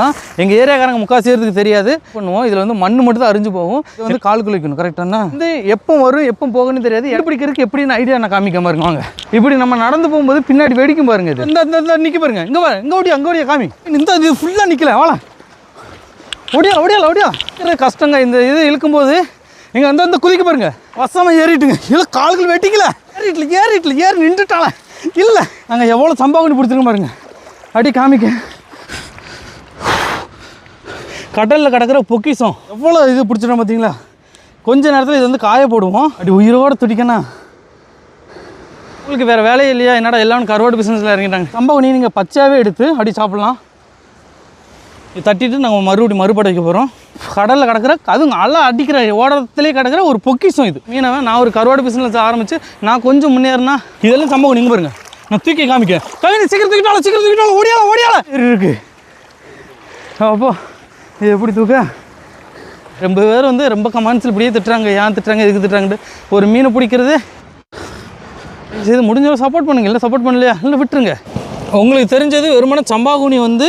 தான். எங்கள் ஏரியாக்காரங்க முக்காசி செய்யறதுக்கு தெரியாது. பண்ணுவோம். இதில் வந்து மண் மட்டும் தான் அரிஞ்சு போகும். இது வந்து கால் வைக்கணும் கரெக்டானா வந்து எப்போ வரும் எப்போ போகணும்னு தெரியாது. எப்படி பிடிக்கிறதுக்கு எப்படின்னு ஐடியா நான் காமிக்க பாருங்க வாங்க. இப்படி நம்ம நடந்து போகும்போது பின்னாடி வெடிக்கும் பாருங்க இது. இந்த இந்த நிற்க பாருங்க. இங்கே பாருங்க இங்கே ஓடியா அங்கே ஓடியா காமி. இந்த இது ஃபுல்லாக நிற்கல வாழ ஓடியா ஓடியா ஓடியா. கஷ்டங்க. இந்த இது இழுக்கும்போது இங்கே வந்து அந்த குதிக்க பாருங்க. வசமாக ஏறிட்டுங்க. இல்லை கால்கள் வெட்டிக்கல. ஏறிட்டில் ஏறிட்டில் ஏறி நின்றுட்டாளே? இல்லை. நாங்கள் எவ்வளோ சம்பாவணி பிடிச்சிருக்கோம் பாருங்க. அடி காமிக்க. கடலில் கிடக்கிற பொக்கிஷம். எவ்வளோ இது பிடிச்சிடும் பார்த்தீங்களா கொஞ்ச நேரத்தில் இது வந்து காய போடுவோம். அப்படி உயிரோடு துடிக்கணும் உங்களுக்கு வேறு வேலையே இல்லையா? என்னடா எல்லாரும் கருவாடு பிஸ்னஸில் இறங்கிட்டாங்க. சம்பவம் நீங்கள் பச்சையாகவே எடுத்து அப்படி சாப்பிட்லாம். இது தட்டிட்டு நாங்கள் மறுபடியும் மறுபடை வைக்க போகிறோம் கடலில் கிடக்கிற அதுவும் நல்லா அடிக்கிற ஓடத்துலேயே கிடக்கிற ஒரு பொக்கிஷம் இது. மீனவன் நான் ஒரு கருவாடு பிஸ்னஸ் ஆரம்பித்து நான் கொஞ்சம் முன்னேறினா இதெல்லாம் சம்பவம் நீங்கள் பாருங்க. நான் தூக்கி காமிக்க கவினி சீக்கிரம் தூக்கிட்டாலும் சீக்கிரம் தூக்கிட்டாலும் ஓடியால ஓடியால இருக்கு. அப்போ இது எப்படி தூக்க? ரொம்ப பேர் வந்து ரொம்ப கமெண்ட்ஸில் இப்படியே திட்டுறாங்க ஏன் திட்டுறாங்க எதுக்கு திட்டுறாங்கன்ட்டு. ஒரு மீனை பிடிக்கிறது. இது முடிஞ்சவரை சப்போர்ட் பண்ணுங்க இல்லை சப்போர்ட் பண்ணலையா? இல்லை விட்டுருங்க. உங்களுக்கு தெரிஞ்சது வெறுமனே சம்பாகுனி வந்து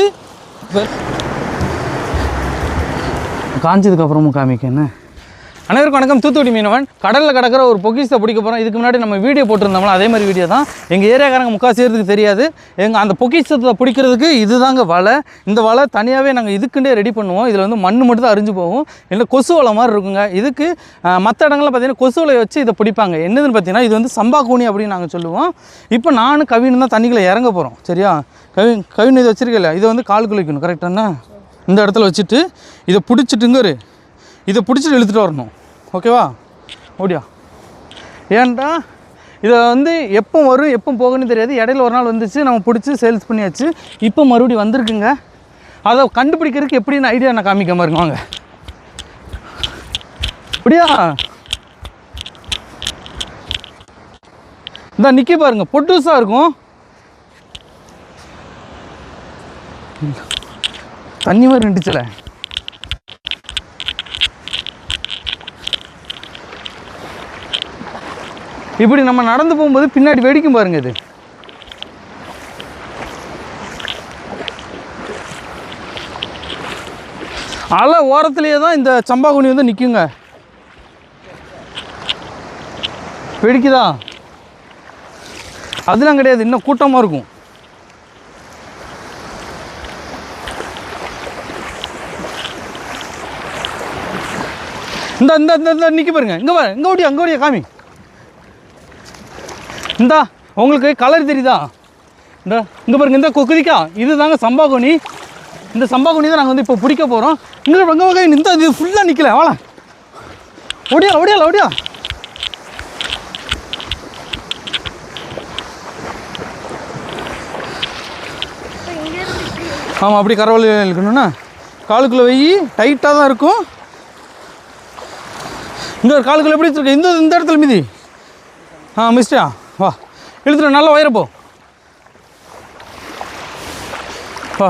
காஞ்சதுக்கப்புறமும் காமிக்க என்ன? அனைவருக்கும் வணக்கம். தூத்துக்குடி மீனவன். கடலில் கிடக்கிற ஒரு பொக்கிஷத்தை பிடிக்க போகிறோம் இதுக்கு முன்னாடி நம்ம வீடியோ போட்டிருந்தோம்ல அதே மாதிரி வீடியோ தான். எங்கள் ஏரியாக்காரங்க முக்கால் செய்கிறதுக்கு தெரியாது. எங்கள் அந்த பொக்கிஷத்தை பிடிக்கிறதுக்கு இதுதாங்க வலை. இந்த வலை தனியாகவே நாங்கள் இதுக்குண்டே ரெடி பண்ணுவோம். இதில் வந்து மண் மட்டும் தான் அரிஞ்சு போகும். இல்லை கொசு வலை மாதிரி இருக்குங்க. இதுக்கு மற்ற இடங்களில் பார்த்தீங்கன்னா கொசு வலையை வச்சு இதை பிடிப்பாங்க. என்னதுன்னு பார்த்தீங்கன்னா இது வந்து சம்பா கூனி அப்படின்னு நாங்கள் சொல்லுவோம். இப்போ நானும் கவினும் தான் தண்ணிக்குள்ளே இறங்க போகிறோம் சரியா? கவின் கவின் இது வச்சுருக்கல இதை வந்து கால் குளிக்கணும் கரெக்டாண்ணா இந்த இடத்துல வச்சுட்டு இதை பிடிச்சிட்டுங்கரு. இதை பிடிச்சிட்டு இழுத்துட்டு வரணும். ஓகேவா ஓடியா? ஏன்டா? இதை வந்து எப்போ வரும் எப்போ போகணும்னு தெரியாது. இடையில ஒரு நாள் வந்துச்சு நம்ம பிடிச்சி சேல்ஸ் பண்ணியாச்சு. இப்போ மறுபடியும் வந்திருக்குங்க. அதை கண்டுபிடிக்கிறதுக்கு எப்படின்னு ஐடியா நான் காமிக்காமல் இருக்கேன் வாங்க. அப்படியா? இந்த நிற்க பாருங்க. பொட்டுசாக இருக்கும். தண்ணி மாதிரி நின்றுச்சுல. இப்படி நம்ம நடந்து போகும்போது பின்னாடி வெடிக்கும் பாருங்க இது. அலை ஓரத்துலேயே தான் இந்த சம்பாகுனி வந்து நிற்குங்க வெடிக்குதா? அதெல்லாம் கிடையாது இன்னும் கூட்டமாக இருக்கும். இந்த இந்த இந்த நிற்க பாருங்க. இங்கே பாருங்க இங்கே ஓடியா அங்கே ஓடியா காமி. இந்தா உங்களுக்கு கலர் தெரியுதா? இந்த இங்கே பாருங்க இந்த கொக்குதிக்கா இது தாங்க சம்பாகுனி இந்த சம்பாகுனி தான் நாங்கள் வந்து இப்போ பிடிக்க போகிறோம் இங்கே எங்கே வகை இந்த இது ஃபுல்லாக நிற்கல வாழ ஓடியா ஓடியால ஓடியா. ஆமாம் அப்படி கரவழி இருக்கணும்னா காலுக்குள்ளே வை டைட்டாக தான் இருக்கும். இங்கே ஒரு காலுக்குள்ளே எப்படி இருக்கு இந்த இந்த இடத்துல மிதி. ஆ மிஸ்டா வா இழுத்துட்டு நல்லா போ. வா.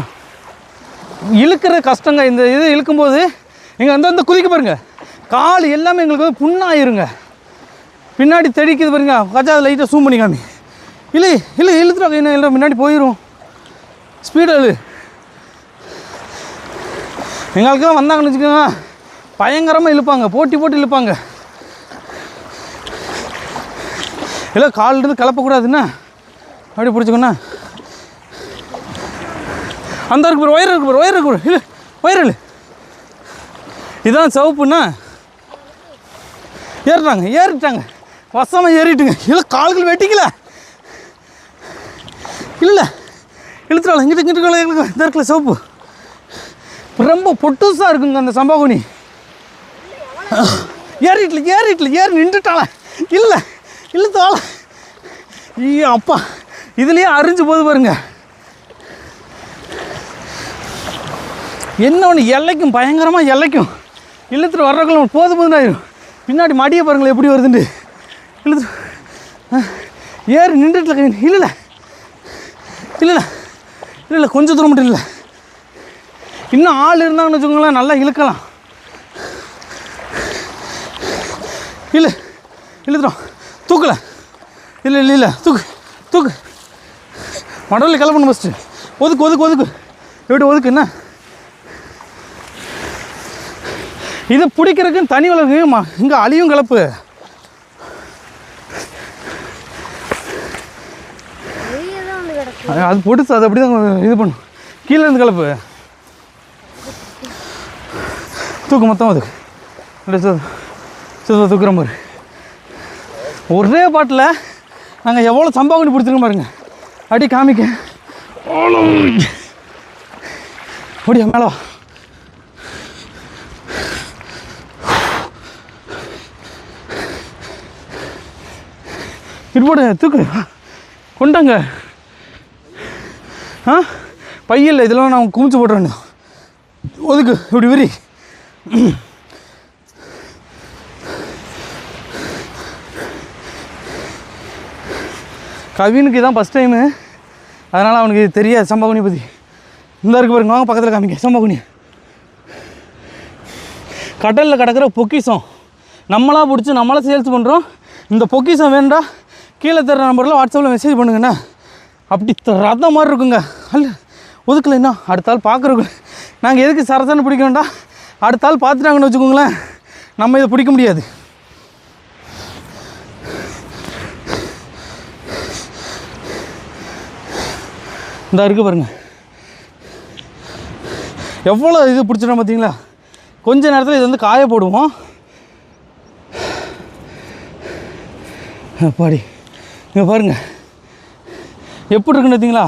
இழுக்கிற கஷ்டங்க இந்த இது இழுக்கும்போது இங்கே அந்த வந்து குதிக்க பாருங்க. கால் எல்லாமே எங்களுக்கு வந்து புண்ணாயிருங்க. பின்னாடி தெடிக்குது பாருங்க. கஜா லைட்டாக சூம் காமி. இல்லை இல்லை இழுத்துட்டு இன்னும் இல்லை முன்னாடி போயிடும் ஸ்பீடு எழு எங்களுக்கெல்லாம் வந்தாங்கன்னு வச்சுக்கோங்க. பயங்கரமாக இழுப்பாங்க. போட்டி போட்டு இழுப்பாங்க. இல்லை கால் இருந்து கலப்பக்கூடாதுண்ணா. அப்படி பிடிச்சிக்கோண்ணா. அந்த இருக்கு ஒயர் இருக்கு பாரு ஒயர் இருக்கு பாரு. இல்லை ஒயர் இல்லை இதான் சவுப்புண்ணா. ஏறிட்டாங்க ஏறிட்டாங்க. வசமாக ஏறிட்டுங்க. இல்லை கால்கள் வெட்டிக்கல. இல்லை. இழுத்துறாள் இங்கிட்ட இங்கிட்டு இந்த இருக்கல சோப்பு ரொம்ப பொட்டுசாக இருக்குங்க அந்த சம்பவனி ஏறிட்டல ஏறிட்டல ஏறி நின்றுட்டாள. இல்லை. இழுத்தாள ஐயோ அப்பா. இதுலேயே அரிஞ்சு போது பாருங்க. என்ன ஒன்று எல்லைக்கும் பயங்கரமாக எல்லைக்கும். இழுத்துட்டு வர்றவங்களும் போது போதுன்னு ஆயிரும். பின்னாடி மடியை பாருங்களேன் எப்படி வருதுண்டு இழுத்து ஏறு ஏறி நின்றுட்டுல இல்லை இல்லை. இல்லை இல்லை. இல்லை கொஞ்சம் தூரம் மட்டும் இல்லை. இன்னும் ஆள் இருந்தாங்கன்னு வச்சுக்கோங்களேன் நல்லா இழுக்கலாம். இல்லை இழுத்துறோம் தூக்கல. இல்லை இல்லை இல்லை தூக்கு தூக்கு. மடலில் கிளம்பணும் ஃபஸ்ட்டு ஒதுக்கு ஒதுக்கு ஒதுக்கு. எப்படி ஒதுக்கு என்ன? இது பிடிக்கிறதுக்குன்னு தனி வளர்க்குமா இங்கே அழியும் கலப்பு அது போட்டு அது அப்படி தான் இது பண்ணும் கீழே இருந்து கலப்பு தூக்கு மொத்தம் அதுக்கு ரெண்டு தூக்குற மாதிரி. ஒரே பாட்டில் நாங்கள் எவ்வளோ சம்பாவணி பிடிச்சிருக்கோம் பாருங்க. அடி காமிக்க. ஓடியா மேலே வா. தூக்கு. கொண்டாங்க. ஆ? பையில் இதெல்லாம் நான் குமிச்சு போட்டுறேன் ஒதுக்கு இப்படி விரி. கவினுக்கு தான் ஃபஸ்ட் டைமு அதனால் அவனுக்கு இது தெரியாது சம்பகுனி பற்றி இந்த இருக்கு பாருங்க வாங்க பக்கத்தில் காமிக்க சம்பகுனி. கடலில் கிடக்கிற பொக்கிஷம். நம்மளாக பிடிச்சி நம்மளா சேல்ஸ் பண்ணுறோம் இந்த பொக்கிஷம் வேண்டா கீழே தர நம்பரில் வாட்ஸ்அப்பில் மெசேஜ் பண்ணுங்கண்ணா அப்படி ரதம் மாதிரி இருக்குங்க. அல்ல ஒதுக்கல என்ன? அடுத்த ஆள் பார்க்குறோம் நாங்கள் எதுக்கு சரசன்னு பிடிக்க வேண்டாம்? அடுத்த ஆள் பார்த்துட்டாங்கன்னு வச்சுக்கோங்களேன். நம்ம இதை பிடிக்க முடியாது. இந்த இருக்கு பாருங்கள் எவ்வளோ இது பிடிச்சிடும் பார்த்தீங்களா கொஞ்ச நேரத்தில் இது வந்து காய போடுவோம். பாடி இங்கே பாருங்கள் எப்படி இருக்குன்னு பார்த்தீங்களா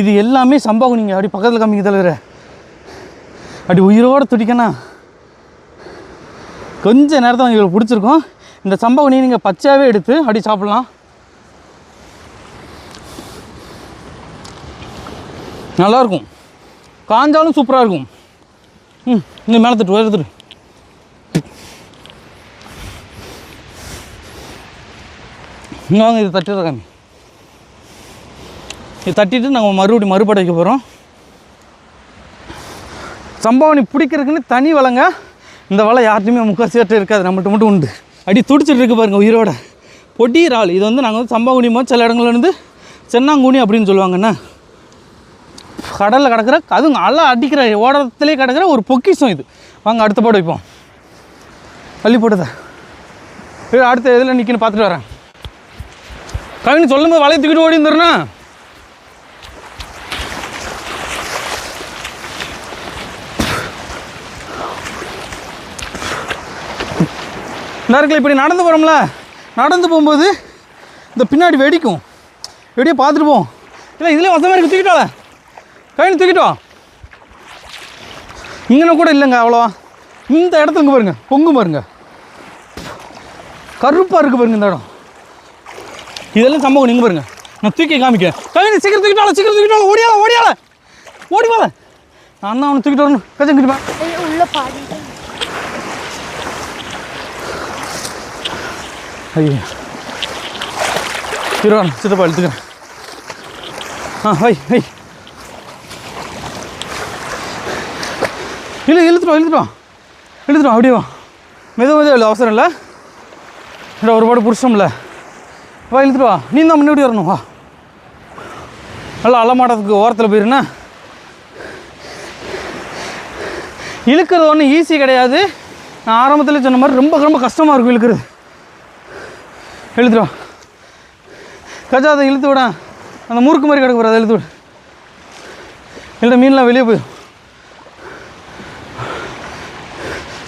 இது எல்லாமே சம்பாகும் நீங்கள் அப்படி பக்கத்தில் காமிக்க தலைவர். அப்படி உயிரோடு துடிக்கண்ணா. கொஞ்ச நேரத்தில் உங்களுக்கு பிடிச்சிருக்கும். இந்த சம்பவம் நீங்கள் பச்சையாகவே எடுத்து அப்படி சாப்பிட்லாம். நல்லாயிருக்கும். காஞ்சாலும் சூப்பராக இருக்கும். ம் இந்த மேலே தட்டு எடுத்துட்டு இங்கே வாங்க இது தட்டுற காமி. இது தட்டிட்டு நாங்கள் மறுபடியும் மறுபடை வைக்க போகிறோம் சம்பவனி பிடிக்கிறதுக்குன்னு தனி வலைங்க இந்த வலை யார்ட்டையுமே முக்கால் இருக்காது நம்மகிட்ட மட்டும் உண்டு. அடி துடிச்சிட்டு இருக்கு பாருங்கள் உயிரோட. பொடி இறால். இது வந்து நாங்கள் வந்து சம்பாங்குனி மாதிரி சில இடங்கள்ல இருந்து சென்னாங்குனி அப்படின்னு சொல்லுவாங்கண்ணா கடலில் கிடக்கிற அதுவும் நல்லா அடிக்கிற ஓடத்துலேயே கிடக்கிற ஒரு பொக்கிஷம் இது. வாங்க அடுத்த பாடு வைப்போம். பள்ளி போட்டுதா. அடுத்த இதில் நிற்கணும் பார்த்துட்டு வரேன். கவினி சொல்லும்போது வலையை தூக்கிட்டு ஓடி இருந்துருண்ணா நேரத்தில் இப்படி நடந்து போகிறோம்ல நடந்து போகும்போது இந்த பின்னாடி வெடிக்கும். வெடியை பார்த்துட்டு போவோம் இல்லை இதுலேயே வசமாக இருக்குது தூக்கிட்டால கையில் தூக்கிட்டு வா. இங்கே கூட இல்லைங்க அவ்வளோவா. இந்த இடத்துல இங்கே பாருங்க பொங்கு பாருங்க. கருப்பாக இருக்கு பாருங்க இந்த இடம். இதெல்லாம் சம்பவம் நீங்கள் பாருங்க. நான் தூக்கி காமிக்க கையில் சீக்கிரம் தூக்கிட்டால சீக்கிரம் தூக்கிட்டால ஓடியால ஓடியால ஓடி போல நான் தான் அவனை தூக்கிட்டு வரணும். கச்சம் கிட்ட ஐயோ, இருவான் சித்தப்பா எடுத்துக்கிறேன் ஆ வை வை இல்லை இழுத்துடும் வா இழுத்துடும் வா. அப்படியே வா. மெது மெதுவாக இல்லை அவசரம் இல்லை. இல்லை ஒரு பாடு பிடிச்சோம்ல வா இழுத்துட்டு வா. நீ தான் முன்னாடி வரணும் வா. நல்லா அலமாட்டத்துக்கு ஓரத்தில் போயிருண்ணா இழுக்கிறது ஒன்றும் ஈஸி கிடையாது. நான் ஆரம்பத்தில் சொன்ன மாதிரி ரொம்ப ரொம்ப கஷ்டமாக இருக்கும் இழுக்கிறது. இழுத்துடுவா கஜா அதை இழுத்து விட. அந்த முறுக்கு மாதிரி கிடக்கு பாரு, அதை இழுத்து விடு. இல்லை மீன்லாம் வெளியே போய்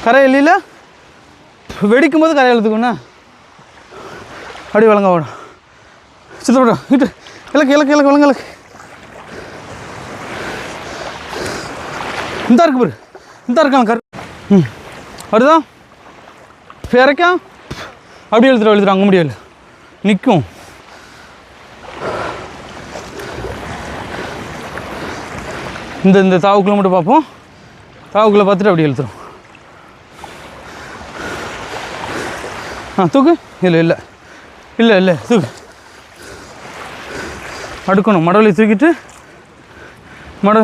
கரை இல்லையில வெடிக்கும் போது கரையை எழுத்துக்கோண்ணா அப்படி வழங்க விடும் சித்தப்படும் இட்டு இலக்கு இலக்கு இலக்கு வழங்க இலக்கு. இந்த இருக்கு பாரு. இந்த இருக்கான் கரு. ம். வருதா இறக்கா அப்படியே எழுத்துட்டு எழுத்துட்டு அங்கே முடியல நிற்கும் இந்த இந்த தாவுக்குள்ள மட்டும் பார்ப்போம். தாவுக்குள்ள பார்த்துட்டு அப்படியே எழுத்துரும் ஆ தூக்கு. இல்லை இல்லை. இல்லை இல்லை தூக்கு. அடுக்கணும். மடவலி தூக்கிட்டு மட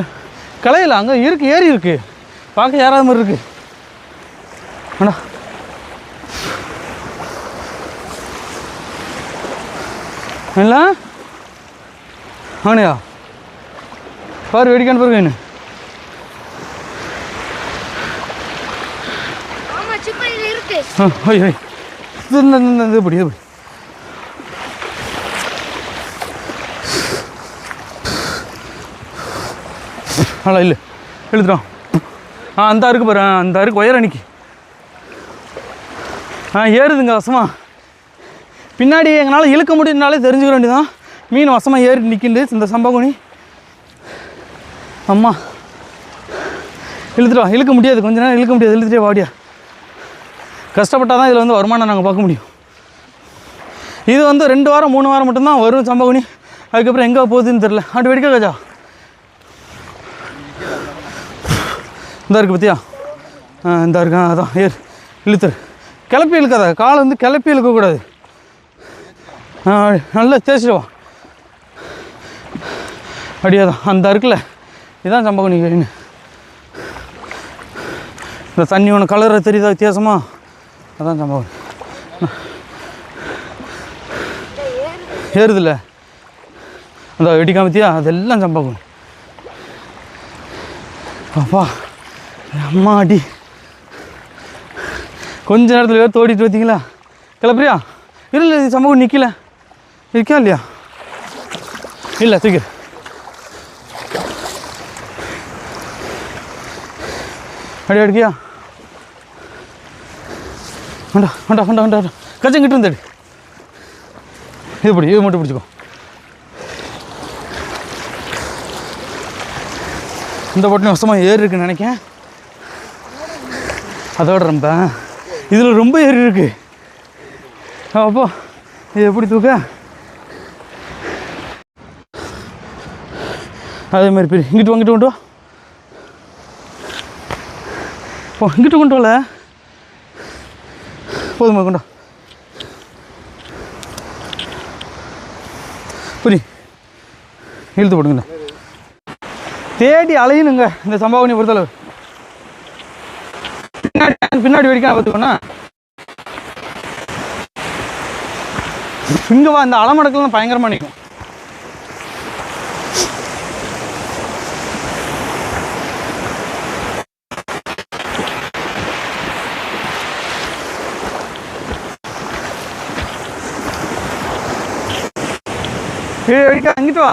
கலையில் அங்கே இருக்கு ஏறி இருக்கு. பார்க்க ஏறாத மாதிரி இருக்கு. அண்ணா. இல்ல அவனையா பாரு வெடிக்கான பாரு வேணும் சிப்பையில் இருக்கு. ஆ, ஓய் ஓய் இது இந்த இது இல்லை. எழுதுறோம் ஆ அந்த அருக்கு பாரு. அந்த அருக்கு உயர அன்னைக்கு ஆ ஏறுதுங்க வசமா. பின்னாடி எங்களால் இழுக்க முடியும்னாலே தெரிஞ்சுக்க வேண்டியதான் மீன் வசமாக ஏறி நிற்கிண்டு இந்த சம்பவனி அம்மா. இழுத்துட்டு வா. இழுக்க முடியாது. கொஞ்ச நேரம் இழுக்க முடியாது. இழுத்துட்டே வாடியா. கஷ்டப்பட்டால் தான் இதில் வந்து வருமானம் நாங்கள் பார்க்க முடியும். இது வந்து ரெண்டு வாரம் மூணு வாரம் மட்டும்தான் வரும் சம்பவனி. அதுக்கப்புறம் எங்கே போகுதுன்னு தெரில அப்படி வெடிக்க கஜா? இந்த இருக்கு பத்தியா? ஆ இந்த இருக்கா. அதான். ஏர் இழுத்துரு. கிளப்பி இழுக்காத. காலை வந்து கிளப்பி இழுக்கக்கூடாது. நல்லா தேய்ச்சிட்டு அப்படியாதான் அப்படியே தான் அந்த இருக்குல்ல இதுதான் சம்பவனி. நீங்கள் இந்த தண்ணி ஒன்று கலர் தெரியுதா வித்தியாசமாக அதான் சம்பவம் ஏறுதில்ல? அந்த வெடிக்காமத்தியா அதெல்லாம் சம்பவம் அப்பா அம்மா அடி. கொஞ்ச நேரத்தில் வேறு தோடிட்டு பார்த்தீங்களா கிளப்புறியா? இல்லை இது சம்பவம் நிற்கல இருக்கா இல்லையா? இல்லை தூக்கி அடி அடிக்கியா? வேண்டா வேண்டா வேண்டா வேண்டா கச்சம் கிட்ட இருந்தாடு இது பிடி இது மட்டும் பிடிச்சிக்கோ. இந்த பட்டினம் வசமாக ஏறி இருக்குன்னு நினைக்கேன். அதோட ரொம்ப. இதில் ரொம்ப ஏறி இருக்கு. அப்போ இது எப்படி தூக்க? அதே மாதிரி பெரிய இங்கிட்டு வாங்கிட்டு கொண்டு வா. ஓ இங்கிட்டு கொண்டு வரல போதுமா கொண்டா புரி இழுத்து போடுங்க தேடி அலையணுங்க இந்த சம்பாவனை பொறுத்தளவு. பின்னாடி பின்னாடி வெடிக்காம பார்த்துக்கோண்ணா. இங்கே வா இந்த அலமடக்கெல்லாம் பயங்கரமாக நிற்கும் அங்கிட்டு வா.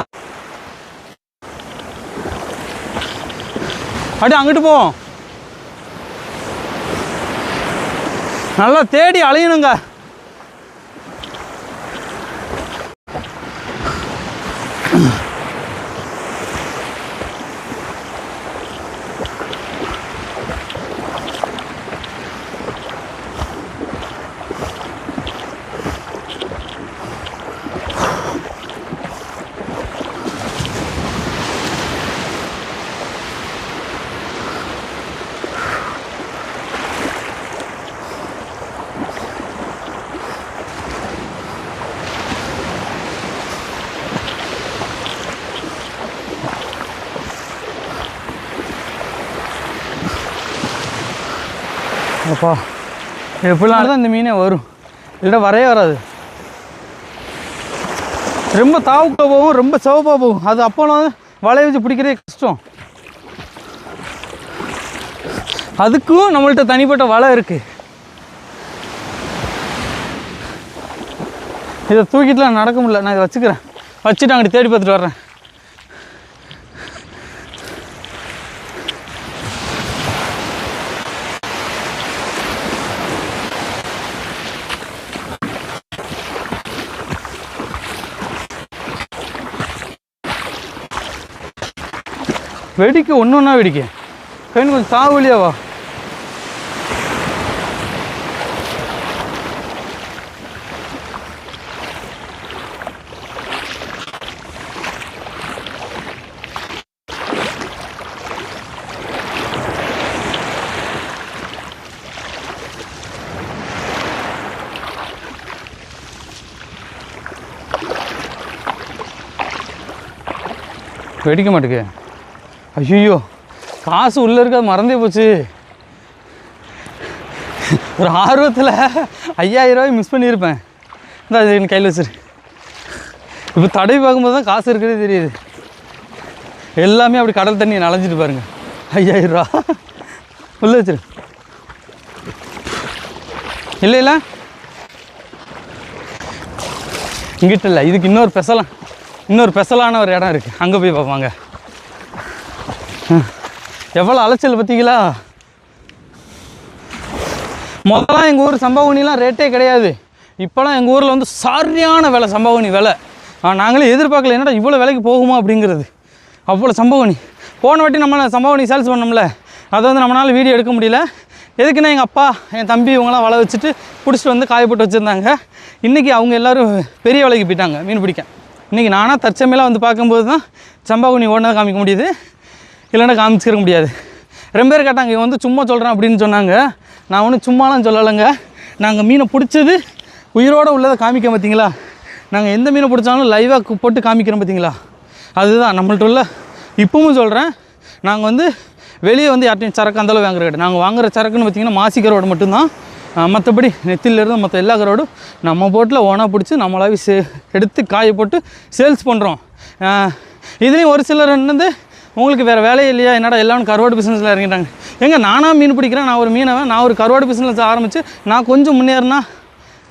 அடி அங்கிட்டு போவோம் நல்லா தேடி அலையணுங்க. அப்பா எப்படிலாம் தான் இந்த மீனே வரும். இல்லைன்னா வரவே வராது. ரொம்ப தாவுக்க போகும் ரொம்ப சிவப்பாக போகும். அது அப்போலாம் வலைய வச்சு பிடிக்கிறதே கஷ்டம். அதுக்கும் நம்மள்கிட்ட தனிப்பட்ட வலை இருக்குது இதை தூக்கிட்டுலாம் நடக்க முடியல. நான் இதை வச்சுக்கிறேன். வச்சுட்டு அங்கிட்டு தேடி பார்த்துட்டு வர்றேன். வெடிக்க ஒன்று ஒன்றா வெடிக்க. கண்ணு கொஞ்சம் தாவலியா வா. வெடிக்க மாட்டேங்க ஐயோ காசு உள்ளே இருக்க மறந்தே போச்சு. ஒரு ஆர்வத்தில் ஐயாயிரம் ரூபாய் மிஸ் பண்ணியிருப்பேன். இந்த அது என் கையில் வச்சிரு. இப்போ தடவி பார்க்கும்போது தான் காசு இருக்கிறதே தெரியுது. எல்லாமே அப்படி கடல் தண்ணியை நனைஞ்சிட்டு பாருங்க. ஐயாயிரம் ரூபா. உள்ளே வச்சிரு. இல்லை இல்லை. இங்கிட்ட இல்லை இதுக்கு இன்னொரு பெசலாம். இன்னொரு பெசலான ஒரு இடம் இருக்குது அங்கே போய் பார்ப்பாங்க எவ்வளோ அலைச்சல் பார்த்தீங்களா? முதல்லாம் எங்கள் ஊர் சம்பவனிலாம் ரேட்டே கிடையாது. இப்போலாம் எங்கள் ஊரில் வந்து சரியான விலை சம்பவனி விலை. நாங்களே எதிர்பார்க்கல என்னடா இவ்வளோ விலைக்கு போகுமா அப்படிங்கிறது. அவ்வளோ சம்பவனி போன வாட்டி நம்மளை சம்பவனி சேல்ஸ் பண்ணோம்ல அதை வந்து நம்மளால் வீடியோ எடுக்க முடியல. எதுக்குன்னா எங்கள் அப்பா என் தம்பி இவங்களாம் வலை வச்சுட்டு பிடிச்சிட்டு வந்து காயப்பட்டு வச்சுருந்தாங்க. இன்றைக்கி அவங்க எல்லோரும் பெரிய விலைக்கு போயிட்டாங்க மீன் பிடிக்க. இன்றைக்கி நானாக தற்சமையெல்லாம் வந்து பார்க்கும்போது தான் சம்பவனி ஓடினதை காமிக்க முடியுது. இல்லைன்னா காமிச்சிக்கிற முடியாது. ரெண்டு பேர் கேட்டாங்க இவன் வந்து சும்மா சொல்கிறேன் அப்படின்னு சொன்னாங்க. நான் ஒன்றும் சும்மாலாம் சொல்லலைங்க. நாங்கள் மீனை பிடிச்சது உயிரோடு உள்ளதை காமிக்க பார்த்தீங்களா நாங்கள் எந்த மீனை பிடிச்சாலும் லைவாக போட்டு காமிக்கிறோம் பார்த்தீங்களா அதுதான் நம்மள்ட்ட உள்ள. இப்பவும் சொல்கிறேன் நாங்கள் வந்து வெளியே வந்து யார்ட்டையும் சரக்கு அந்தளவு வாங்குற கிடையாது. நாங்கள் வாங்குற சரக்குன்னு பார்த்தீங்கன்னா மாசி மட்டும்தான். மற்றபடி நெத்திலிருந்து மற்ற எல்லா கரோடும் நம்ம போட்டில் ஓனாக பிடிச்சி நம்மளாவே சே எடுத்து காய போட்டு சேல்ஸ் பண்ணுறோம் இதுலேயும் ஒரு சிலர் வந்து உங்களுக்கு வேறு வேலையே இல்லையா? என்னடா எல்லாரும் கருவாடு பிஸ்னஸில் இறங்கிட்டாங்க. எங்கே நானாக மீன் பிடிக்கிறேன்? நான் ஒரு மீனவன். நான் ஒரு கருவாடு பிஸ்னஸ் ஆரம்பித்து நான் கொஞ்சம் முன்னேறினா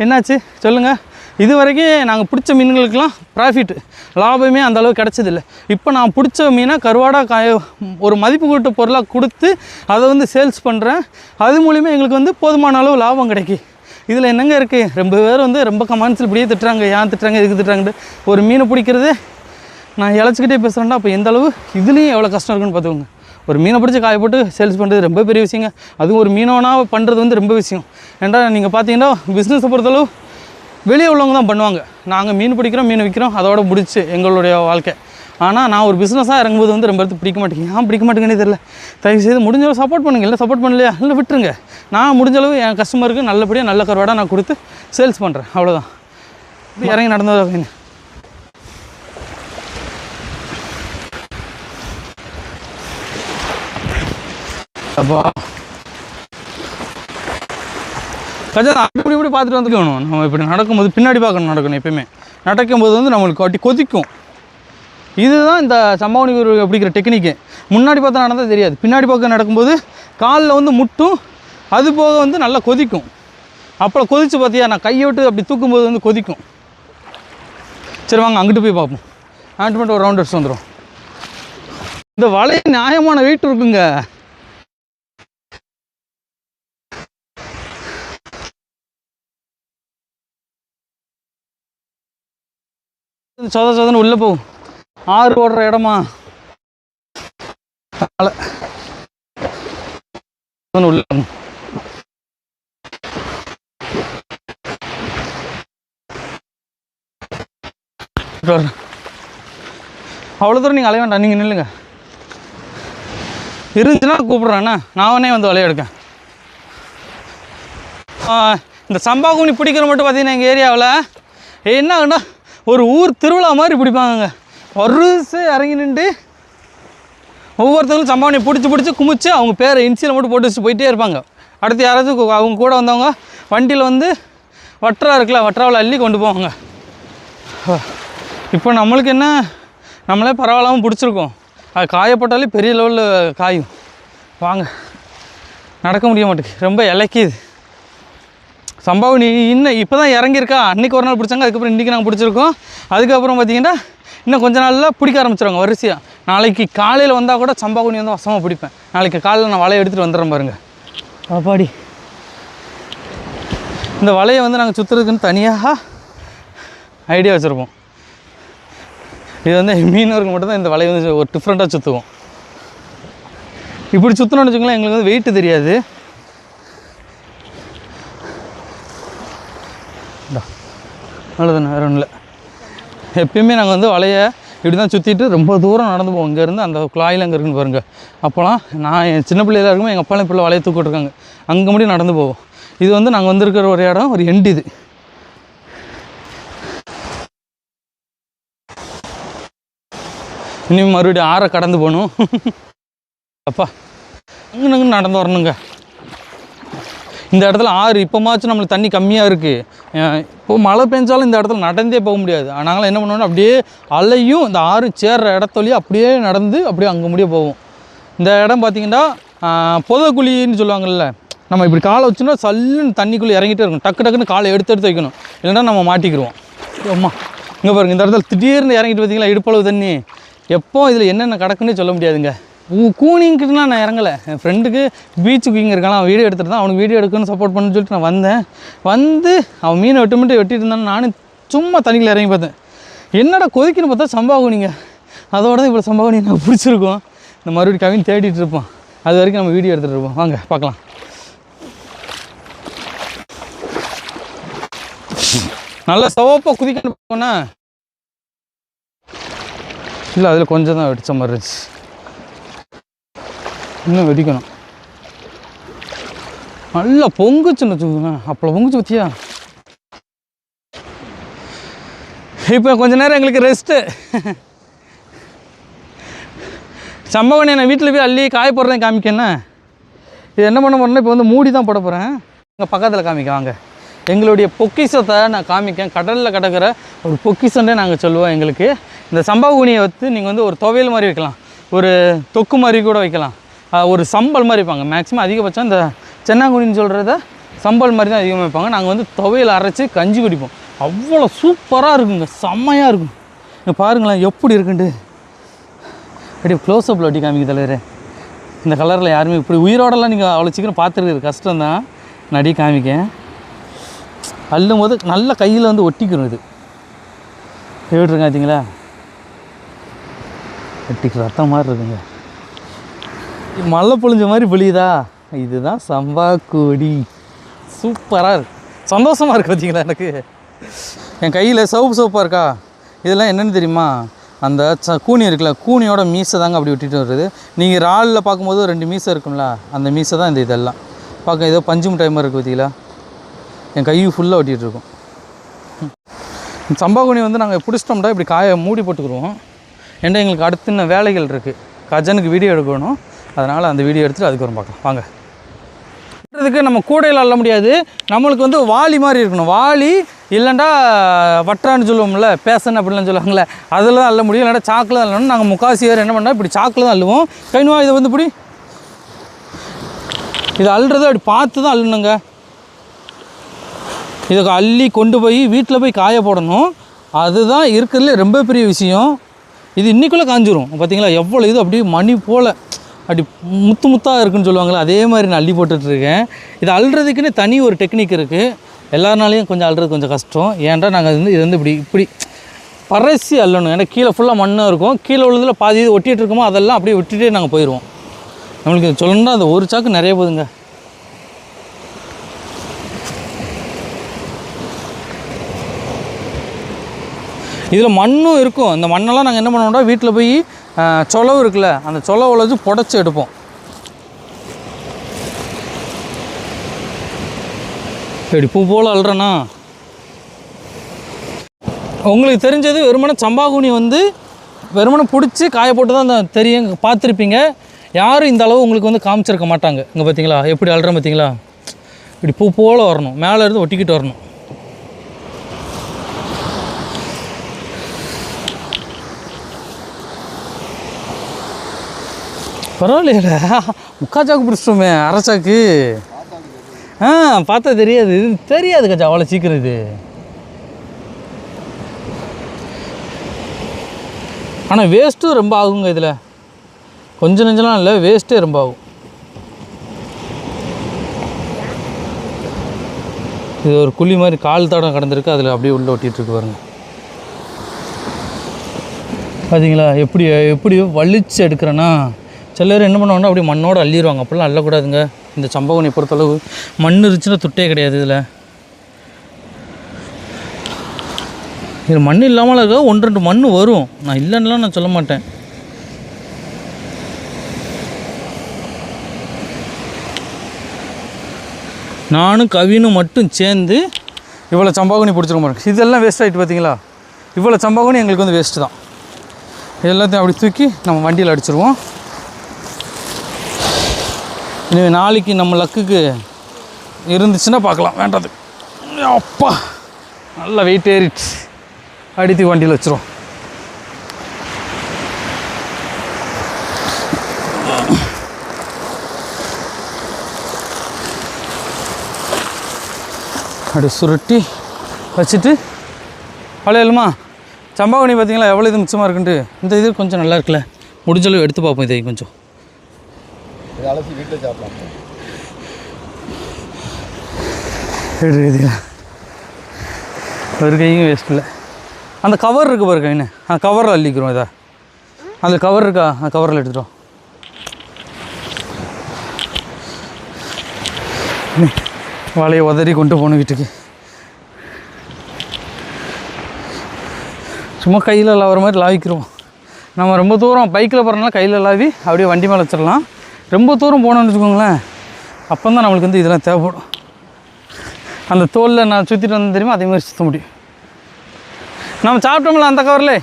என்னாச்சு? சொல்லுங்கள் இது வரைக்கும் நாங்கள் பிடிச்ச மீன்களுக்கெல்லாம் ப்ராஃபிட் லாபமே அந்த அளவுக்கு கிடச்சதில்ல. இப்போ நான் பிடிச்ச மீனை கருவாடாக காய ஒரு மதிப்பு கூட்ட பொருளாக கொடுத்து அதை வந்து சேல்ஸ் பண்ணுறேன் அது மூலிமா எங்களுக்கு வந்து போதுமான அளவு லாபம் கிடைக்கி. இதில் என்னங்க இருக்குது ரொம்ப பேர் வந்து ரொம்ப கமெண்ட்ஸில் இப்படியே திட்டுறாங்க ஏன் திட்டுறாங்க இதுக்கு திட்டுறாங்கன்ட்டு. ஒரு மீனை பிடிக்கிறது நான் இழைச்சிக்கிட்டே பேசுகிறேன்னா அப்போ எந்த அளவு இதுலேயும் எவ்வளோ கஷ்டம் இருக்குன்னு பார்த்துக்கோங்க. ஒரு மீனை பிடிச்சி காய போட்டு சேல்ஸ் பண்ணுறது ரொம்ப பெரிய விஷயங்க. அதுவும் ஒரு மீனவனாக பண்ணுறது வந்து ரொம்ப விஷயம். ஏன்டா நீங்கள் பார்த்தீங்கன்னா பிஸ்னஸை பொறுத்தளவு வெளியே உள்ளவங்க தான் பண்ணுவாங்க. நாங்கள் மீன் பிடிக்கிறோம் மீன் விற்கிறோம் அதோட முடிச்சு எங்களுடைய வாழ்க்கை. ஆனால் நான் ஒரு பிஸ்னஸாக இறங்கும்போது வந்து ரொம்ப எடுத்து பிடிக்க மாட்டேங்க. ஏன் பிடிக்க மாட்டேங்கன்னே தெரியல. தயவு செய்து முடிஞ்சளவு சப்போர்ட் பண்ணுங்க. இல்லை சப்போர்ட் பண்ணலையா? இல்லை விட்டுருங்க. நான் முடிஞ்சளவு என் கஸ்டமருக்கு நல்லபடியாக நல்ல கருவாடாக நான் கொடுத்து சேல்ஸ் பண்ணுறேன் அவ்வளோதான் இப்படி இறங்கி நடந்தது அப்பா கஜா இப்படி இப்படி பார்த்துட்டு வந்துக்கணும் நம்ம இப்படி நடக்கும்போது பின்னாடி பார்க்கணும் நடக்கணும் எப்பயுமே நடக்கும்போது வந்து நம்மளுக்கு கட்டி கொதிக்கும் இதுதான் இந்த சம்பவனி அப்படிங்கிற டெக்னிக்கு முன்னாடி பார்த்தா நடந்தால் தெரியாது பின்னாடி பக்கம் நடக்கும்போது காலில் வந்து முட்டும் அது போக வந்து நல்லா கொதிக்கும் அப்புறம் கொதிச்சு பார்த்தியா நான் கையை விட்டு அப்படி தூக்கும்போது வந்து கொதிக்கும் சரி வாங்க அங்கிட்டு போய் பார்ப்போம் அங்கிட்டு மட்டும் ஒரு ரவுண்ட் அடிச்சு வந்துடும் இந்த வலை நியாயமான வெயிட் இருக்குங்க சொத சொதன்னு உள்ளே போகும். ஆறு ஓடுற இடமா? அதனால உள்ள அவ்வளோ தூரம் நீங்கள் அலைய வேண்டாம். நீங்கள் நில்லுங்க. இருந்துச்சுன்னா கூப்பிட்றேண்ணா நானே வந்து வலைய எடுக்கேன். இந்த சம்பா கூனி பிடிக்கிற மட்டும் பார்த்தீங்கன்னா எங்கள் ஏரியாவில். என்ன ஆகுனா ஒரு ஊர் திருவிழா மாதிரி பிடிப்பாங்க வருஷம் இறங்கி நின்று ஒவ்வொருத்தங்களும் சம்பாவனை பிடிச்சி பிடிச்சி குமிச்சு அவங்க பேரை இன்சியில் மட்டும் போட்டு வச்சு போயிட்டே இருப்பாங்க. அடுத்து யாராச்சும் அவங்க கூட வந்தவங்க வண்டியில் வந்து வற்றா இருக்குல்ல வற்றாவில் அள்ளி கொண்டு போவாங்க. இப்போ நம்மளுக்கு என்ன? நம்மளே பரவாயில்லாமல் பிடிச்சிருக்கோம். அது காயப்பட்டாலே பெரிய லெவலில் காயும். வாங்க. நடக்க முடிய மாட்டேங்குது. ரொம்ப இலக்கிது சம்பவம் இன்னும் இப்போ தான் இறங்கியிருக்கா. அன்றைக்கி ஒரு நாள் பிடிச்சாங்க அதுக்கப்புறம் இன்றைக்கி நாங்கள் பிடிச்சிருக்கோம். அதுக்கப்புறம் பார்த்தீங்கன்னா இன்னும் கொஞ்ச நாளில் பிடிக்க ஆரம்பிச்சிருவாங்க வரிசையாக நாளைக்கு காலையில் வந்தால் கூட சம்பாவுனி வந்து வசமாக பிடிப்பேன். நாளைக்கு காலையில் நான் வலையை எடுத்துகிட்டு வந்துடுறேன் பாருங்கள் அப்பாடி. இந்த வலையை வந்து நாங்கள் சுற்றுறதுக்குன்னு தனியாக ஐடியா வச்சுருப்போம். இது வந்து மீனவருக்கு மட்டும்தான் இந்த வலையை வந்து ஒரு டிஃப்ரெண்ட்டாக சுற்றுவோம் இப்படி சுற்றணும்னு வச்சுக்கோங்களேன் எங்களுக்கு வந்து வெயிட்டு தெரியாது. அவ்வளோதானே வேறு ஒன்றும் இல்லை எப்பயுமே நாங்கள் வந்து வலையை இப்படி தான் சுற்றிட்டு ரொம்ப தூரம் நடந்து போவோம். இங்கேருந்து அந்த குழாயில் அங்கே இருக்குன்னு பாருங்க. அப்போலாம் நான் என் சின்ன பிள்ளையில இருக்கும்போது எங்கள் அப்பாலாம் பிள்ளை வலையை தூக்கிட்டுருக்காங்க அங்கே முடியும் நடந்து போவோம். இது வந்து நாங்கள் வந்திருக்கிற ஒரு இடம் ஒரு எண்டு இது. இனிமேல் மறுபடியும் ஆறை கடந்து போகணும். அப்பா அங்கே அங்கே நடந்து வரணுங்க. இந்த இடத்துல ஆறு இப்போமாச்சும் நம்மளுக்கு தண்ணி கம்மியாக இருக்குது இப்போது மழை பெஞ்சாலும் இந்த இடத்துல நடந்தே போக முடியாது. நாங்களாம் என்ன பண்ணுவோம்னா அப்படியே அலையும் இந்த ஆறு சேர்ற இடத்துலையும் அப்படியே நடந்து அப்படியே அங்கே முடிய போவோம். இந்த இடம் பார்த்தீங்கன்னா பொதக்குழின்னு சொல்லுவாங்கள்ல நம்ம இப்படி காலை வச்சுன்னா சல்லுன்னு தண்ணிக்குள்ளே இறங்கிட்டே இருக்கும் டக்கு டக்குன்னு காலை எடுத்து எடுத்து வைக்கணும். இல்லைன்னா நம்ம மாட்டிக்கிடுவோம் அம்மா இங்கே பாருங்கள் இந்த இடத்துல திடீர்னு இறங்கிட்டு பார்த்தீங்களா இடுப்பளவு தண்ணி. எப்போ இதில் என்னென்ன கிடக்குன்னு சொல்ல முடியாதுங்க. கூனிங்கிட்டுனா நான் இறங்கலை. என் ஃப்ரெண்டுக்கு பீச்சுக்கு இங்கே இருக்கான் அவன் வீடியோ எடுத்துட்டு தான் அவனுக்கு வீடியோ எடுக்கணும்னு சப்போர்ட் பண்ணுன்னு சொல்லிட்டு நான் வந்தேன். வந்து அவன் மீனை வெட்டு மட்டும் வெட்டிட்டு இருந்தான் நானும் சும்மா தண்ணியில் இறங்கி பார்த்தேன். என்னடா கொதிக்கணும் பார்த்தா சம்பாகுனிங்க. அதோட தான் இவ்வளோ சம்பாகுனி எனக்கு பிடிச்சிருக்கும். இந்த மறுபடியும் கவின் தேடிட்டு இருப்போம் அது வரைக்கும் நம்ம வீடியோ எடுத்துகிட்டு இருப்போம். வாங்க பார்க்கலாம். நல்லா சவப்பாக குதிக்கணும் போனா இல்லை அதில் கொஞ்சம் தான் வெடிச்ச மாதிரி இருந்துச்சு. இன்னும் வெடிக்கணும். நல்லா பொங்குச்சுன்னு வச்சுக்கோங்க. அப்போ பொங்குச்சு பற்றியா இப்போ கொஞ்ச நேரம் எங்களுக்கு ரெஸ்ட்டு சம்பவம் நான் வீட்டில் போய் அள்ளி காய போடுறேன் காமிக்கண்ணே இது என்ன பண்ண போகிறேன்னா இப்போ வந்து மூடி தான் போட போகிறேன் இங்கே பக்கத்தில் காமிக்க வாங்க. எங்களுடைய பொக்கிஷத்தை நான் காமிக்கேன். கடலில் கிடக்கிற ஒரு பொக்கிஷன்னே நாங்கள் சொல்லுவோம் எங்களுக்கு. இந்த சம்பவகுனியை வந்து நீங்கள் வந்து ஒரு துவையல் மாதிரி வைக்கலாம். ஒரு தொக்கு மாதிரி கூட வைக்கலாம். ஒரு சம்பல் மாதிரி வைப்பாங்க. மேக்ஸிமம் அதிகபட்சம் இந்த சென்னாங்குடின்னு சொல்கிறத சம்பல் மாதிரி தான் அதிகமாக வைப்பாங்க. நாங்கள் வந்து துவையில் அரைச்சி கஞ்சி குடிப்போம். அவ்வளோ சூப்பராக இருக்குங்க. செம்மையாக இருக்கும். இங்கே பாருங்களேன் எப்படி இருக்குன்ட்டு. அப்படியே க்ளோஸ்அப்பில் ஒட்டி காமிக்க தலைவர். இந்த கலரில் யாருமே இப்படி உயிரோடலாம் நீங்கள் அவ்வளோ சீக்கிரம் பார்த்துருக்குறது கஷ்டம் தான். நடி காமிக்க அள்ளும் போது நல்ல கையில் வந்து ஒட்டிக்கணும் இது. எப்படி பார்த்தீங்களா ஒட்டிக்கிற ரத்தம் மாதிரி இருக்குங்க. மழை பொழிஞ்ச மாதிரி பொழியுதா? இதுதான் சம்பா கொடி. சூப்பராக இருக்கு. சந்தோஷமாக இருக்கு பார்த்தீங்களா எனக்கு? என் கையில் சவுப்பு சோப்பாக இருக்கா? இதெல்லாம் என்னென்னு தெரியுமா? அந்த ச கூனி இருக்குல்ல கூனியோட மீசை தாங்க அப்படி விட்டுட்டு வருது. நீங்கள் இறாலில் பார்க்கும்போது ரெண்டு மீசை இருக்கும்ல அந்த மீசை தான் இந்த இதெல்லாம். பார்க்க ஏதோ பஞ்சு மிட்டாய் மாதிரி இருக்குது பார்த்தீங்களா என் கை ஃபுல்லாக ஒட்டிகிட்டு இருக்கும். சம்பா சம்பாகுனி வந்து நாங்கள் பிடிச்சிட்டோம்டா இப்படி காய மூடி போட்டுக்குருவோம். ஏன்னா எங்களுக்கு அடுத்து இன்னும் வேலைகள் இருக்குது கஜனுக்கு வீடியோ எடுக்கணும். அதனால் அந்த வீடியோ எடுத்துகிட்டு அதுக்கப்புறம் பார்க்கலாம். வாங்க. இதுக்கு நம்ம கூடையில் அள்ள முடியாது. நம்மளுக்கு வந்து வாலி மாதிரி இருக்கணும். வாளி இல்லைண்டா வட்டான்னு சொல்லுவோம்ல பேசன் அப்படிலாம் சொல்லுவாங்களே அதில் தான் அள்ள முடியும். இல்லைனா சாக்கில் தான் அள்ளணும். நாங்கள் முக்காசி வேறு என்ன பண்ணால் இப்படி சாக்கில் தான் அள்ளுவோம். கைனுவா இதை வந்து இப்படி இதை அள்ளுறது அப்படி பார்த்து தான் அள்ளணுங்க. இதை அள்ளி கொண்டு போய் வீட்டில் போய் காய போடணும். அதுதான் இருக்கிறதுல ரொம்ப பெரிய விஷயம். இது இன்னைக்குள்ளே காஞ்சிரும். பார்த்தீங்களா? எவ்வளோ இது அப்படியே மணி போல். அப்படி முத்து முத்தாக இருக்குன்னு சொல்லுவாங்களே அதே மாதிரி நான் அள்ளி போட்டுட்ருக்கேன். இது அள்ளுறதுக்குன்னு தனி ஒரு டெக்னிக் இருக்குது எல்லாருனாலையும் கொஞ்சம் அள்ளுறது கொஞ்சம் கஷ்டம். ஏன்டா நாங்கள் வந்து இது வந்து இப்படி இப்படி பரசி அள்ளணும். ஏன்னா கீழே ஃபுல்லாக மண்ணாக இருக்கும். கீழே உள்ளதில் பாதி இது ஒட்டிகிட்டு இருக்குமோ அதெல்லாம் அப்படியே விட்டுட்டே நாங்கள் போயிடுவோம் நம்மளுக்கு சொல்லணும்னா அந்த ஒரு சாக்கு நிறைய போகுதுங்க இதில் மண்ணும் இருக்கும். இந்த மண்ணெல்லாம் நாங்கள் என்ன பண்ணுவோம்னா வீட்டில் போய் சொலவு இருக்குல்ல அந்த சொலவு வச்சு புடச்சி எடுப்போம். இப்படி பூ போல் அல்றேன்னா உங்களுக்கு தெரிஞ்சது வெறுமனை சம்பாகுனி வந்து வெறுமனை பிடிச்சி காய போட்டு தான் அந்த தெரியும் பார்த்துருப்பீங்க. யாரும் இந்த அளவு உங்களுக்கு வந்து காமிச்சிருக்க மாட்டாங்க. இங்கே பார்த்தீங்களா எப்படி அல்றேன் பார்த்தீங்களா இப்படி பூ போல் வரணும். மேலே இருந்து ஒட்டிக்கிட்டு வரணும். பரவாயில்லையில முக்காச்சாக்கு பிடிச்சிட்டோமே அரைச்சாக்கு ஆ பார்த்தா தெரியாது. இது தெரியாது கச்சா அவ்வளோ சீக்கிரம் இது. ஆனால் வேஸ்ட்டும் ரொம்ப ஆகுங்க இதில். கொஞ்சம் நெஞ்சலாம் இல்லை வேஸ்ட்டே ரொம்ப ஆகும். இது ஒரு குழி மாதிரி கால் தடம் கடந்திருக்கு அதில் அப்படியே உள்ளே ஒட்டிகிட்டு இருக்கு பாருங்க. பார்த்தீங்களா எப்படி எப்படி வலிச்சு எடுக்கிறேன்னா சில பேர் என்ன பண்ணுவாங்கன்னா அப்படியே மண்ணோடு அள்ளிடுவாங்க அப்படிலாம் அள்ளக்கூடாதுங்க. இந்த சம்பவனை பொறுத்தளவு மண் இருந்துச்சுன்னா துட்டே கிடையாது இதில். இது மண் இல்லாமல் இருக்க? ஒன்று ரெண்டு மண் வரும். நான் இல்லைன்னுலாம் நான் சொல்ல மாட்டேன். நானும் கவினும் மட்டும் சேர்ந்து இவ்வளோ சம்பாகுனி பிடிச்சிருக்க மாட்டேன் இதெல்லாம் வேஸ்ட் ஆகிட்டு பார்த்தீங்களா இவ்வளோ சம்பாகுனி எங்களுக்கு வந்து வேஸ்ட்டு தான். எல்லாத்தையும் அப்படி தூக்கி நம்ம வண்டியில் அடிச்சிருவோம். இனிமேல் நாளைக்கு நம்ம லக்குக்கு இருந்துச்சுன்னா பார்க்கலாம். வேண்டாது. அப்பா நல்லா வெயிட் ஏறிடுச்சு. அடித்து வண்டியில் வச்சிரும். அப்படி சுருட்டி வச்சுட்டு பழையலுமா சம்பாவணி பார்த்தீங்களா? எவ்வளோ இது மிச்சமாக இருக்குன்ட்டு? இந்த இது கொஞ்சம் நல்லா இருக்குல்ல. முடிஞ்ச அளவு எடுத்து பார்ப்போம் இதை கொஞ்சம். இதை அலசி வீட்டில் சாப்பிடலாம். எடுக்குதுல ஒரு கையும் வேஸ்ட் இல்லை. அந்த கவர் இருக்குது பாருங்க கைன்னு அந்த கவரில் அள்ளிக்கிறோம் இதை. அந்த கவர் இருக்கா? அந்த கவரில் எடுத்துட்டோம் வாழையை உதறி கொண்டு போகணும் வீட்டுக்கு. சும்மா கையில் லாவுற மாதிரி லாவிக்கிறோம். நம்ம ரொம்ப தூரம் பைக்கில் போகிறனால கையில் லாவி அப்படியே வண்டி மேலே வச்சிடலாம். ரொம்ப தூரம் போனோம்னு வச்சுக்கோங்களேன் அப்போ தான் நம்மளுக்கு வந்து இதெல்லாம் தேவைப்படும். அந்த தோலில் நான் சுற்றிட்டு வந்து தெரியுமா? அதே மாதிரி சுற்ற முடியும். நம்ம சாப்பிட்டோம்ல அந்த கவரில்?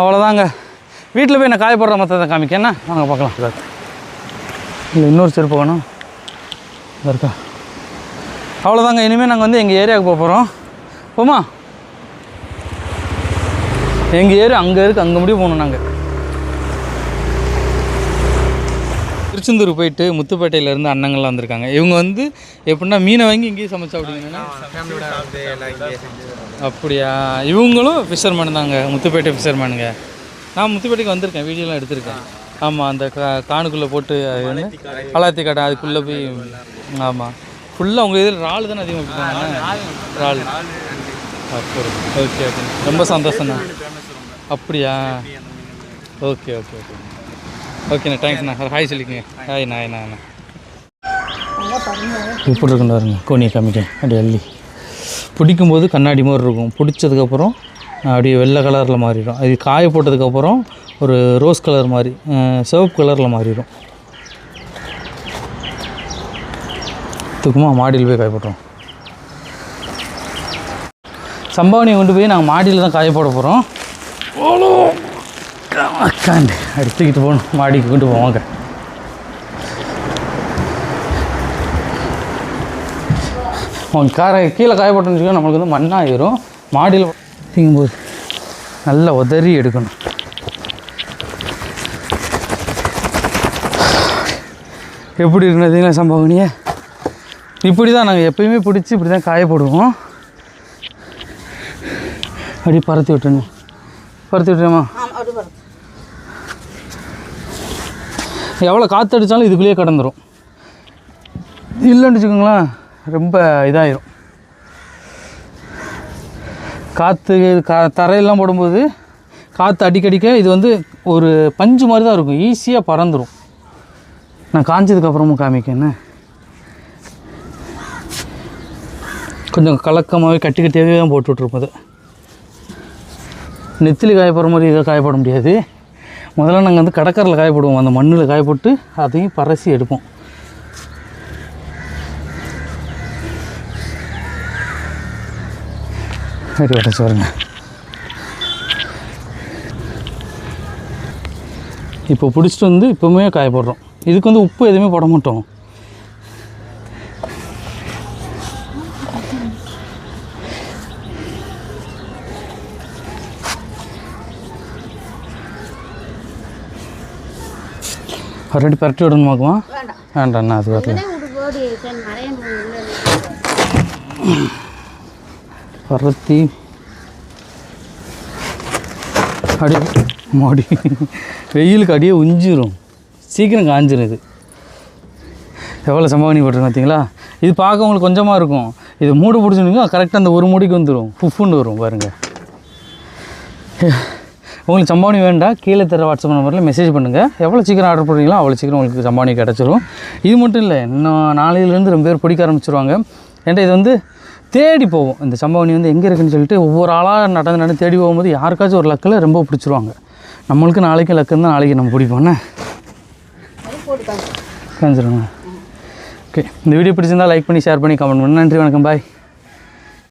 அவ்வளோதாங்க வீட்டில் போய் நான் காய போடுற மற்றதை காமிக்க. என்ன? வாங்க பார்க்கலாம். இல்லை இன்னொரு செருப்பு வேணும். இருக்கா? அவ்வளோதாங்க இனிமேல் நாங்கள் வந்து எங்கள் ஏரியாவுக்கு போக போகிறோம் போமா? எங்கள் ஏரியா அங்கே இருக்குது அங்கே முடிவு போகணும் நாங்கள் திருச்செந்தூர் போயிட்டு முத்துப்பேட்டையிலேருந்து அண்ணங்கள்லாம் வந்திருக்காங்க. இவங்க வந்து எப்படின்னா மீனை வாங்கி இங்கேயே சமைச்சா அப்படிங்கன்னா அப்படியா? இவங்களும் ஃபிஷர்மேன் தாங்க. முத்துப்பேட்டை ஃபிஷர்மேனுங்க நான் முத்துப்பேட்டைக்கு வந்திருக்கேன். வீடியோலாம் எடுத்திருக்கேன். ஆமாம் அந்த கா காணுக்குள்ளே போட்டு அது அலாத்தி கடை. அதுக்குள்ளே போய் ஆமாம் ஃபுல்லாக உங்கள் இதில் இறால் தானே அதிகமாக விற்பாங்க? இறால் அப்படி ஓகே ஓகே ரொம்ப சந்தோஷம்ண்ணா. அப்படியா? ஓகே ஓகே ஓகே ஓகேண்ணா தேங்க்ஸ்ண்ணா ஹாய் சொல்லிக்கங்க. ஹாய் நான் நான் இப்படி இருக்குன்னு பாருங்க கோணியை காமிக்க அப்படியே அள்ளி. பிடிக்கும்போது கண்ணாடி மாதிரி இருக்கும். பிடிச்சதுக்கப்புறம் அப்படியே வெள்ளை கலரில் மாறிடும். அது காய போட்டதுக்கப்புறம் ஒரு ரோஸ் கலர் மாதிரி சிவப்பு கலரில் மாறிடும். தூக்கமா மாடியில் போய் காய சம்பாவனியை கொண்டு போய் நாங்கள் மாடியில் தான் காய போட போகிறோம் அக்காண்டு அடித்துக்கிட்டு போகணும். மாடிக்கு கொண்டு போவாங்க அவன் காரை கீழே காய போட்டோம்னு நம்மளுக்கு வந்து மண்ணாயிரும் மாடியில் திங்கும்போது நல்லா உதறி எடுக்கணும். எப்படி இருக்குன்னு சம்பவனியை இப்படி தான் நாங்கள் எப்பயுமே பிடிச்சி இப்படி தான் காய போடுவோம். அப்படியே பறத்தி விட்டுருங்க பறத்தி விட்டுருமா எவ்வளோ காற்று அடித்தாலும் இதுக்குள்ளேயே கடந்துரும். இல்லைன்னு வச்சுக்கோங்களேன் ரொம்ப இதாயிரும். காற்று கா தரையெல்லாம் போடும்போது காற்று அடிக்கடிக்க இது வந்து ஒரு பஞ்சு மாதிரி தான் இருக்கும். ஈஸியாக பறந்துடும் நான் காஞ்சதுக்கப்புறமும் காமிக்கேன்னு கொஞ்சம் கலக்கமாகவே கட்டி தான் போட்டு விட்ருப்போம் அதை நெத்திலி காயப்படுற மாதிரி இதை காயப்பட முடியாது. முதல்ல நாங்கள் வந்து கடற்கரையில் காயப்படுவோம். அந்த மண்ணில் காயப்போட்டு அதையும் பரசி எடுப்போம். சரி வர சொல்லுங்க. இப்போ பிடிச்சிட்டு வந்து இப்போவுமே காயப்படுறோம். இதுக்கு வந்து உப்பு எதுவுமே போட மாட்டோம். ரெடி பரட்டி விடணுமாக்குமா வேண்டாண்ணா அது வரல. பருத்தி. அப்படியே மாடி. வெயிலுக்கு அடியே உஞ்சிரும். சீக்கிரம் காஞ்சிரும் இது. எவ்வளோ சம்பாவணி போட்டுருங்க பார்த்தீங்களா இது பார்க்க உங்களுக்கு கொஞ்சமாக இருக்கும். இது மூடு பிடிச்சிருந்தீங்க கரெக்டாக அந்த ஒரு மூடிக்கு வந்துடும் புஃப்புன்னு வரும் பாருங்கள் உங்களுக்கு சம்பாவணி வேண்டாம் கீழே தர வாட்ஸ்அப் நம்பரில் மெசேஜ் பண்ணுங்கள் எவ்வளோ சீக்கிரம் ஆர்டர் பண்ணுறீங்களோ அவ்வளோ சீக்கிரம் உங்களுக்கு சம்பாவணி கிடச்சிரும். இது மட்டும் இல்லை இன்னும் நாளையிலேருந்து ரொம்ப பேர் பிடிக்க ஆரம்பிச்சிருவாங்க. ஏன்டா இது வந்து தேடி போவோம். இந்த சம்பவனி வந்து எங்கே இருக்குன்னு சொல்லிட்டு ஒவ்வொரு ஆளாக நடந்து நடந்து தேடி போகும்போது யாருக்காச்சும் ஒரு லக்கில் ரொம்ப பிடிச்சிருவாங்க. நம்மளுக்கு நாளைக்கு லக்குன்னு தான் நாளைக்கு நம்ம பிடிப்போண்ணே காஞ்சிருங்க ஓகே. இந்த வீடியோ பிடிச்சிருந்தா லைக் பண்ணி ஷேர் பண்ணி கமெண்ட் பண்ணி. நன்றி வணக்கம். பாய்